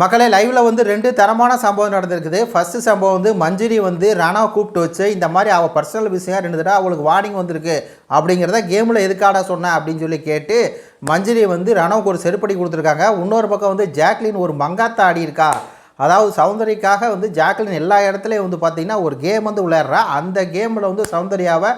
மக்களே லைவில் வந்து ரெண்டு தரமான சம்பவம் நடந்திருக்குது. ஃபர்ஸ்ட் சம்பவம் வந்து மஞ்சுரி வந்து ரணாவை கூப்பிட்டு வச்சு இந்த மாதிரி அவள் பர்சனல் விஷயம் ரெண்டு தடவை அவளுக்கு வார்னிங் வந்திருக்கு. அப்படிங்கிறத கேமில் எதுக்காடா சொன்னேன் அப்படின்னு சொல்லி கேட்டு மஞ்சுரி வந்து ரணவுக்கு ஒரு செருப்படி கொடுத்துருக்காங்க. இன்னொரு பக்கம் வந்து ஜாக்லின் ஒரு மங்காத்தா ஆடி இருக்கா? அதாவது சௌந்தர்யக்காக வந்து ஜாக்லின் எல்லா இடத்துலையும் வந்து பார்த்தீங்கன்னா ஒரு கேம் வந்து விளையாடுறா. அந்த கேமில் வந்து சௌந்தர்யாவை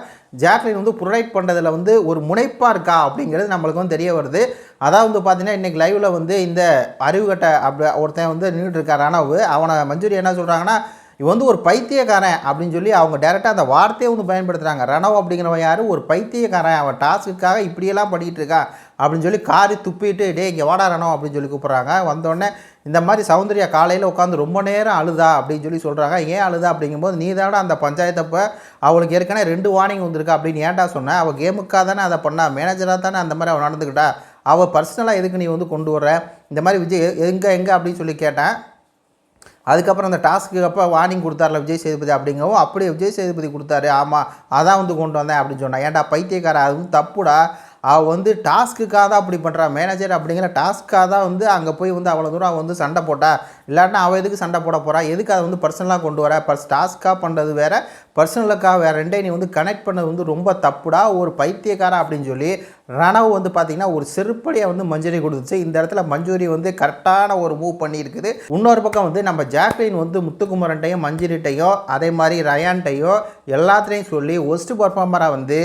ஜாக்லின் வந்து ப்ரொவைட் பண்ணுறதுல வந்து ஒரு முனைப்பாக இருக்கா அப்படிங்கிறது நம்மளுக்கு வந்து தெரிய வருது. அதாவது வந்து பார்த்தீங்கன்னா இன்றைக்கி லைவில் வந்து இந்த அறிவுகட்ட அப்படி ஒருத்தன் வந்து நின்றுட்டு இருக்கார் ரணவு அவனை மஞ்சூரி என்ன சொல்கிறாங்கன்னா இவன் வந்து ஒரு பைத்தியக்காரன் அப்படின்னு சொல்லி அவங்க டேரெக்டாக அந்த வார்த்தையை வந்து பயன்படுத்துகிறாங்க ரணவ் அப்படிங்கிறவன் யார்? ஒரு பைத்தியக்காரன். அவன் டாஸ்க்குக்காக இப்படியெல்லாம் பண்ணிகிட்டு இருக்கான் அப்படின்னு சொல்லி காரி துப்பிட்டு டே இங்கே ஓடாரணும் அப்படின்னு சொல்லி கூப்பிட்றாங்க. வந்தோடனே இந்த மாதிரி சௌந்தர்யா காலையில் உட்காந்து ரொம்ப நேரம் அழுதா? அப்படின்னு சொல்லி சொல்கிறாங்க ஏன் அழுதா? அப்படிங்கும்போது நீ தானே அந்த பஞ்சாயத்தப்போ அவளுக்கு ஏற்கனவே ரெண்டு வார்னிங் வந்திருக்கா அப்படின்னு ஏன்டா சொன்னேன் அவள் கேமுக்காக தானே அதை பண்ணா மேனேஜராக தானே அந்த மாதிரி அவள் நடந்துக்கிட்டா? அவள் பர்சனலாக எதுக்கு நீ வந்து கொண்டு வர இந்த மாதிரி விஜய் எங்கே எங்கே? அப்படின்னு சொல்லி கேட்டேன். அதுக்கப்புறம் அந்த டாஸ்க்கு அப்போ வார்னிங் கொடுத்தார்ல விஜய் சேதுபதி அப்படிங்கவும் அப்படியே விஜய் சேதுபதி கொடுத்தாரு ஆமாம் அதான் வந்து கொண்டு வந்தேன் அப்படின்னு சொன்னேன். ஏன்டா பைத்தியக்கார அதுவும் தப்புடா. அவள் வந்து டாஸ்க்குக்காக தான் அப்படி பண்ணுறா மேனேஜர் அப்படிங்கிற டாஸ்க்காக தான் வந்து அங்கே போய் வந்து அவ்வளோ தூரம் அவள் வந்து சண்டை போட்டா. இல்லாட்டினா அவள் எதுக்கு சண்டை போட போகிறா எதுக்கு அதை வந்து பர்சனலாக கொண்டு வர? பர்ஸ் டாஸ்க்காக பண்ணுறது வேறு பர்சனலுக்காக வேறு ரெண்டையும் நீ வந்து கனெக்ட் பண்ணது வந்து ரொம்ப தப்புடா. ஒரு பைத்தியக்காரா அப்படின்னு சொல்லி ரணவு வந்து பார்த்திங்கன்னா ஒரு செருப்படியை வந்து மஞ்சரி கொடுத்துச்சு. இந்த இடத்துல மஞ்சூரி வந்து கரெக்டான ஒரு மூவ் பண்ணியிருக்குது. இன்னொரு பக்கம் வந்து நம்ம ஜாக்லின் வந்து முத்துக்குமரன்ட்டையும் மஞ்சுரிட்டையும் அதே மாதிரி ரயான்ட்டையும் எல்லாத்துலேயும் சொல்லி ஒஸ்ட் பர்ஃபார்மராக வந்து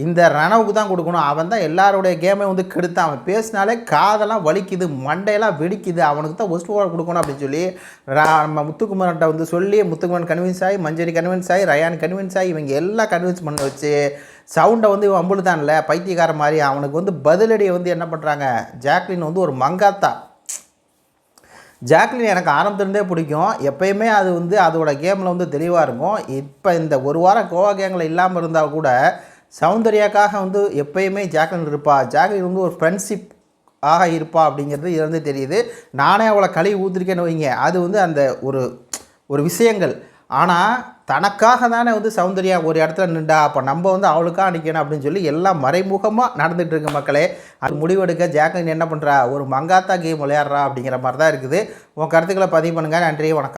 இந்த ரணவுக்கு தான் கொடுக்கணும். அவன் தான் எல்லாருடைய கேமை வந்து கெடுத்தான். அவன் பேசினாலே காதெல்லாம் வலிக்குது மண்டையெல்லாம் வெடிக்குது. அவனுக்கு தான் ஒஸ்ட் ஓவர் கொடுக்கணும் அப்படின்னு சொல்லி ரா- நம்ம முத்துக்குமரன்ட்ட வந்து சொல்லி முத்துக்குமரன் கன்வின்ஸ் ஆகி மஞ்சரி கன்வின்ஸ் ஆகி ரயான் கன்வின்ஸ் ஆகி இவங்க எல்லாம் கன்வின்ஸ் பண்ண வச்சு சவுண்டை வந்து இவன் அம்புழுதான்ல பைத்தியக்கார மாதிரி. அவனுக்கு வந்து பதிலடியை வந்து என்ன பண்ணுறாங்க ஜாக்லின் வந்து ஒரு மங்காத்தா. ஜாக்லின் எனக்கு ஆரம்பத்துலேருந்தே பிடிக்கும். எப்பயுமே அது வந்து அதோட கேமில் வந்து தெளிவாக இருக்கும். இப்போ இந்த ஒரு வாரம் கோவா கேங்கில் இல்லாமல் இருந்தால் கூட சௌந்தர்யாக்காக வந்து எப்பயுமே ஜாக்லின் இருப்பா. ஜாக்லின் வந்து ஒரு ஃப்ரெண்ட்ஷிப் ஆக இருப்பா அப்படிங்கிறது இது வந்து தெரியுது. நானே அவளை கழுவி ஊற்றிருக்கேன்னு வைங்க. அது வந்து அந்த ஒரு ஒரு விஷயங்கள். ஆனால் தனக்காக தானே வந்து சௌந்தர்யா ஒரு இடத்துல நின்றா அப்போ நம்ம வந்து அவளுக்காக நிற்கணும் அப்படின்னு சொல்லி எல்லாம் மறைமுகமாக நடந்துகிட்டு இருக்கு மக்களே. அது முடிவெடுக்க ஜாக்லின் என்ன பண்ணுறா ஒரு மங்காத்தா கேம் விளையாடுறா அப்படிங்கிற மாதிரி தான் இருக்குது. உன் கருத்துக்களை பதிவு பண்ணுங்கள் நன்றி வணக்கம்.